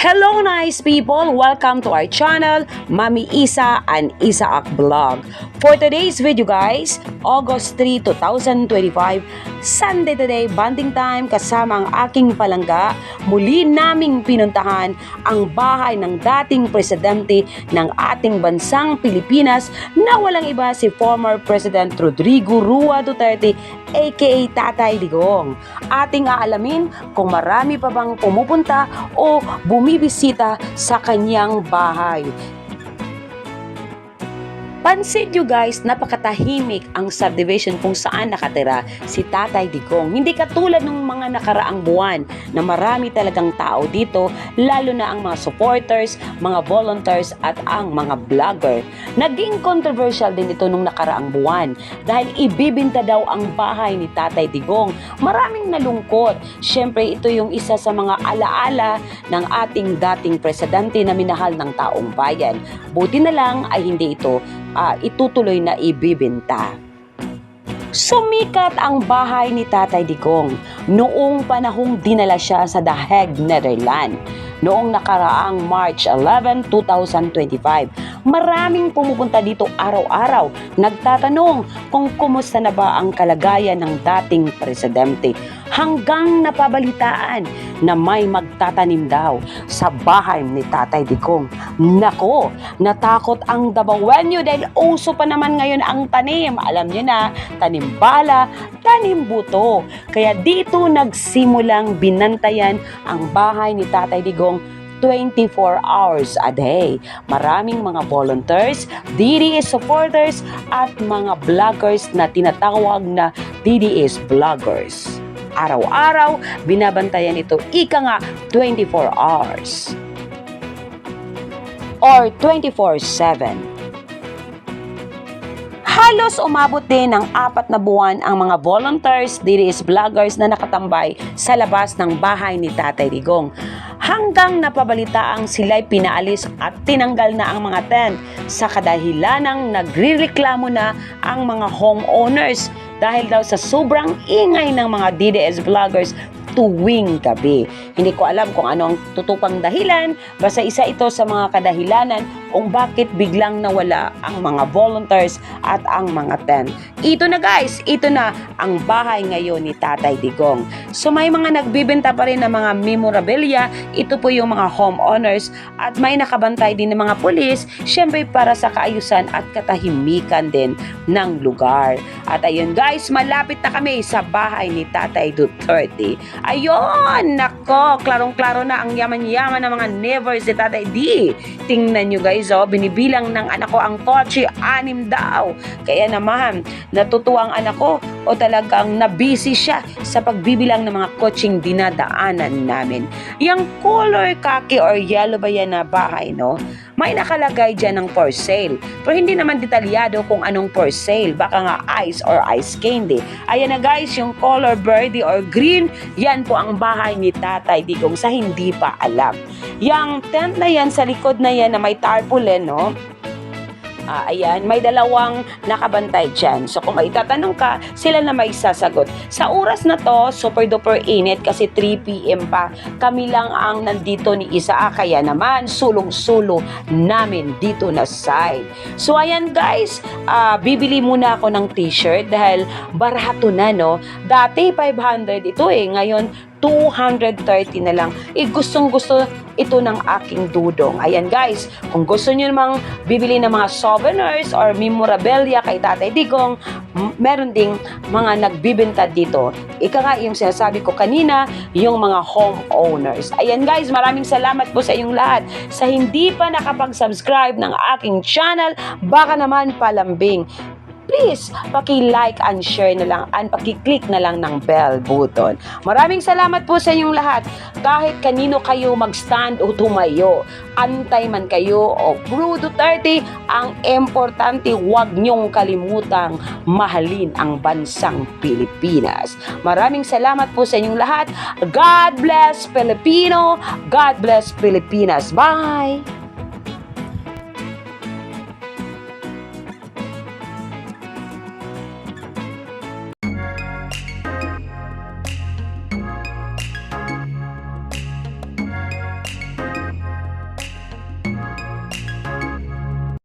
Hello nice people! Welcome to our channel, Mami Isa and Isaak Vlog. For today's video guys, August 3, 2025, Sunday today, banding time kasama ang aking palangga, muli naming pinuntahan ang bahay ng dating presidente ng ating bansang Pilipinas na walang iba si former President Rodrigo Rua Duterte aka Tatay Digong. Ating aalamin kung marami pa bang pumupunta o bumibisita sa kanyang bahay. Pansin nyo guys, napakatahimik ang subdivision kung saan nakatira si Tatay Digong. Hindi katulad ng mga nakaraang buwan na marami talagang tao dito, lalo na ang mga supporters, mga volunteers at ang mga vlogger. Naging controversial din ito nung nakaraang buwan dahil ibibinta daw ang bahay ni Tatay Digong. Maraming nalungkot. Siyempre ito yung isa sa mga alaala ng ating dating presidente na minahal ng taong bayan. Buti na lang ay hindi ito ah, itutuloy na ibibenta. Sumikat ang bahay ni Tatay Digong noong panahong dinala siya sa The Hague, Netherlands noong nakaraang March 11, 2025. Maraming pumupunta dito araw-araw, nagtatanong kung kumusta na ba ang kalagayan ng dating presidente hanggang napabalitaan na may magtatanim daw sa bahay ni Tatay Digong. Nako, natakot ang Dabawenyo dahil uso pa naman ngayon ang tanim. Alam niyo na, tanim bala, tanim buto. Kaya dito nagsimulang binantayan ang bahay ni Tatay Digong 24 hours a day. Maraming mga volunteers, DDS supporters at mga vloggers na tinatawag na DDS vloggers. Araw-araw, binabantayan ito ika nga 24 hours or 24-7. Halos umabot din ng apat na buwan ang mga volunteers, DDS vloggers na nakatambay sa labas ng bahay ni Tatay Digong. Hanggang napabalitaan sila'y pinaalis at tinanggal na ang mga tent sa kadahilanang nagrireklamo na ang mga homeowners dahil daw sa sobrang ingay ng mga DDS vloggers tuwing gabi. Hindi ko alam kung ano ang tutupang dahilan, basta isa ito sa mga kadahilanan kung bakit biglang nawala ang mga volunteers at ang mga tent. Ito na guys, ito na ang bahay ngayon ni Tatay Digong. So may mga nagbibenta pa rin ng mga memorabilia, ito po yung mga homeowners at may nakabantay din ng mga pulis, syempre para sa kaayusan at katahimikan din ng lugar. At ayun guys, malapit na kami sa bahay ni Tatay Duterte. Ayun, nako, klarong-klaro na ang yaman-yaman ng mga nevers ni Tatay D. Tingnan nyo guys, oh, binibilang ng anak ko ang kotse, anim daw. Kaya naman, natutuwa ang anak ko o talagang nabisi siya sa pagbibilang ng mga kotseng dinadaanan namin. Yung color khaki or yellow ba yan na bahay, no? May nakalagay dyan ng for sale. Pero hindi naman detalyado kung anong for sale. Baka nga ice or ice candy. Ayan na guys, yung color birdie or green, yan po ang bahay ni Tatay Digong sa hindi pa alam. Yung tent na yan, sa likod na yan na may tarpaulin, no? Ah, ayan, may dalawang nakabantay dyan. So kung may tatanong ka, sila na may sasagot. Sa oras na to, super duper init kasi 3pm pa. Kami lang ang nandito ni Isa. Kaya naman, sulong-sulo namin dito na side. So ayan guys, ah, bibili muna ako ng t-shirt dahil barato na no. Dati 500 ito eh. Ngayon, 230 na lang. Eh, gustong gusto ito ng aking dudong. Ayan guys, kung gusto nyo namang bibili ng mga souvenirs or memorabilia kay Tatay Digong, meron ding mga nagbibenta dito. Ika nga yung sinasabi ko kanina, yung mga homeowners. Ayan guys, maraming salamat po sa inyong lahat. Sa hindi pa nakapag-subscribe ng aking channel, baka naman palambing please, paki-like and share na lang and paki-click na lang ng bell button. Maraming salamat po sa inyong lahat. Kahit kanino kayo mag-stand o tumayo, antay man kayo o Bro Duterte, ang importante huwag niyong kalimutang mahalin ang bansang Pilipinas. Maraming salamat po sa inyong lahat. God bless Filipino. God bless Pilipinas. Bye!